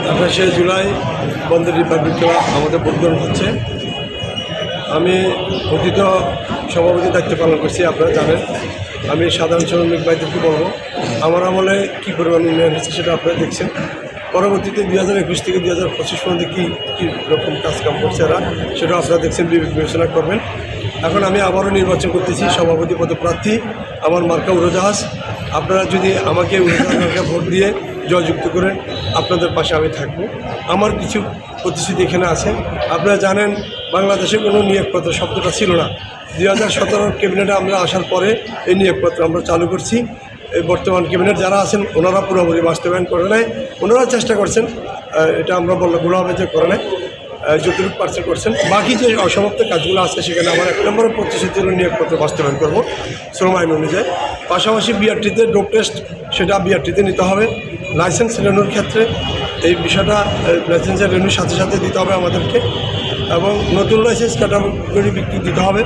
আঠাশে জুলাই বন্দর রিপাবলিক খেলা আমাদের ভোটগ্রহণ হচ্ছে। আমি অতীত সভাপতি দায়িত্ব পালন করছি, আপনারা জানেন। আমি সাধারণ শ্রমিক ভাইদেরকে বলব, আমার আমলে কী পরিমাণ উন্নয়ন হচ্ছে সেটা আপনারা দেখছেন। পরবর্তীতে দুই হাজার একুশ থেকে দুই হাজার পঁচিশ পর্যন্ত কী কী রকম কাজকাম করছে এরা, সেটা আপনারা দেখছেন বিবেচনা করবেন। এখন আমি আবারও নির্বাচন করতেছি, সভাপতি পদপ্রার্থী, আমার মার্কা উড়োজাহাজ। আপনারা যদি আমাকে উড়োজাহাজ ভোট দিয়ে জয়যুক্ত করেন, আপনাদের পাশে আমি থাকব। আমার কিছু প্রতিশ্রুতি এখানে আছে। আপনারা জানেন, বাংলাদেশে কোনো নিয়োগপত্র শব্দটা ছিল না। দুই হাজার সতেরো ক্যাবিনেটে আমরা আসার পরে এই নিয়োগপত্র আমরা চালু করছি। এই বর্তমান ক্যাবিনেট যারা আছেন, ওনারা পুরোপুরি বাস্তবায়ন করে নেয়। ওনারা চেষ্টা করছেন এটা আমরা বললাম গুরুহাবিত যে করে নেয়। যতটুকু পার্সেন্ট করছেন। বাকি যে অসমাপ্ত কাজগুলো আছে, সেখানে আমার এক নম্বর প্রতিশ্রুতি নিয়োগপত্র বাস্তবায়ন করব, শ্রম আইন অনুযায়ী। পাশাপাশি বিআরটিতে ডোপ টেস্ট সেটা বিআরটিতে নিতে হবে। লাইসেন্স রেনুর ক্ষেত্রে এই বিষয়টা লাইসেন্সের রেনুর সাথে সাথে দিতে হবে আমাদেরকে এবং নতুন লাইসেন্স ক্যাটাগরি বিক্রি দিতে হবে।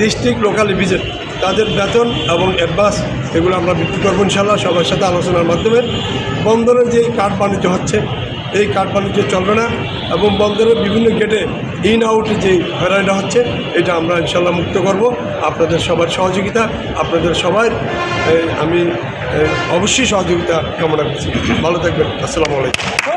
ডিস্ট্রিক্ট লোকাল ভিজিট তাদের বেতন এবং অ্যাডভান্স এগুলো আমরা বিক্রি করব ইনশাল্লাহ সবার সাথে আলোচনার মাধ্যমে। বন্দরের যে কার্ড বাণিজ্য হচ্ছে এই কাঠ বাণিজ্য চলবে না এবং বন্দরের বিভিন্ন গেটে ইন আউট যে হয়রানিটা হচ্ছে, এটা আমরা ইনশাল্লাহ মুক্ত করব। আপনাদের সবার সহযোগিতা, আপনাদের সবার আমি অবশ্যই সহযোগিতা কামনা করছি। ভালো থাকবেন। আসসালামু আলাইকুম।